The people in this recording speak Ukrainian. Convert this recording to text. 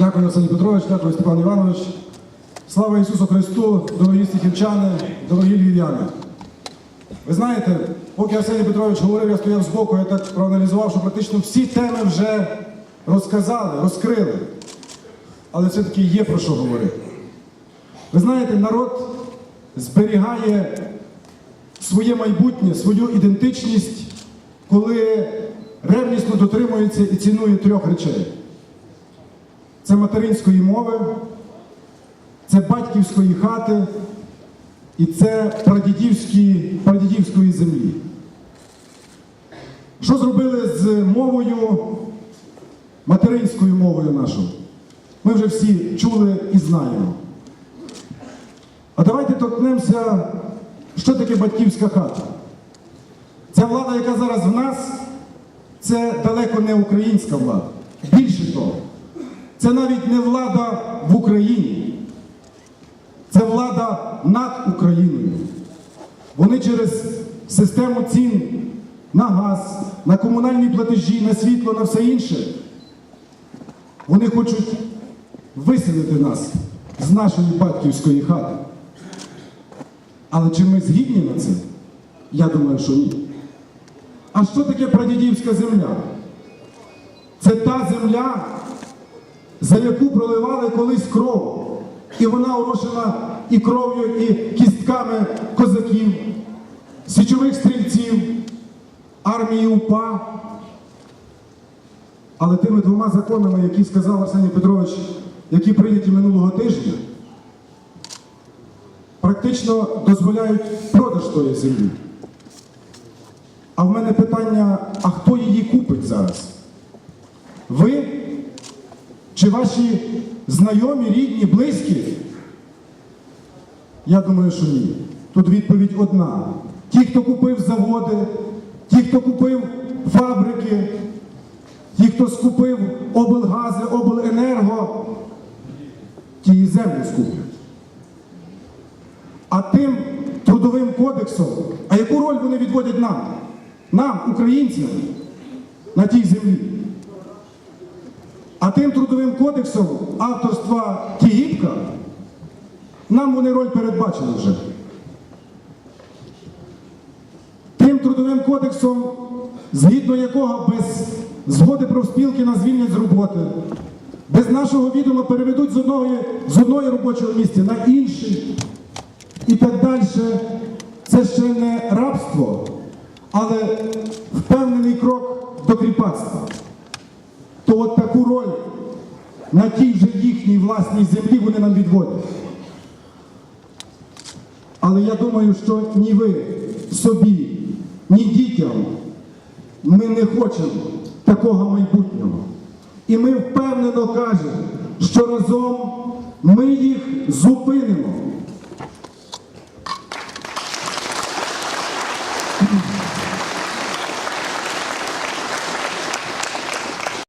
Дякую, Арсеній Петрович, дякую, Степан Іванович. Слава Ісусу Христу, дорогі стихівчани, дорогі львів'яни. Ви знаєте, поки Арсеній Петрович говорив, я стояв збоку, я так проаналізував, що практично всі теми вже розказали, розкрили. Але все-таки є про що говорити. Ви знаєте, народ зберігає своє майбутнє, свою ідентичність, коли ревнісно дотримується і цінує трьох речей: це материнської мови, це батьківської хати і це прадідівської землі. Що зробили з мовою, материнською мовою нашою? Ми вже всі чули і знаємо. А давайте торкнемося, що таке батьківська хата. Ця влада, яка зараз в нас, це далеко не українська влада. Більше того, це навіть не влада в Україні. Це влада над Україною. Вони через систему цін на газ, на комунальні платежі, на світло, на все інше. Вони хочуть виселити нас з нашої батьківської хати. Але чи ми згідні на це? Я думаю, що ні. А що таке прадідівська земля? Це та земля, за яку проливали колись кров. І вона орошена і кров'ю, і кістками козаків, січових стрільців, армії УПА. Але тими двома законами, які сказав Арсеній Петрович, які прийняті минулого тижня, практично дозволяють продаж тої землі. А в мене питання: а хто її купить зараз? Ви чи ваші знайомі, рідні, близькі? Я думаю, що ні. Тут відповідь одна. Ті, хто купив заводи, ті, хто купив фабрики, ті, хто скупив облгази, обленерго, ті і землю скуплять. А тим трудовим кодексом, а яку роль вони відводять нам? Нам, українцям, на тій землі? А тим трудовим кодексом авторства Тігіпка нам вони роль передбачили вже. Тим трудовим кодексом, згідно якого без згоди профспілки нас звільнять з роботи, без нашого відома переведуть з одного, з одного робочого місця на інший і так далі. Це ще не рабство, але впевнений крок до кріпацтва то от таку роль на тій же їхній власній землі вони нам відводять. Але я думаю, що ні ви собі, ні дітям ми не хочемо такого майбутнього. І ми впевнено кажемо, що разом ми їх зупинимо.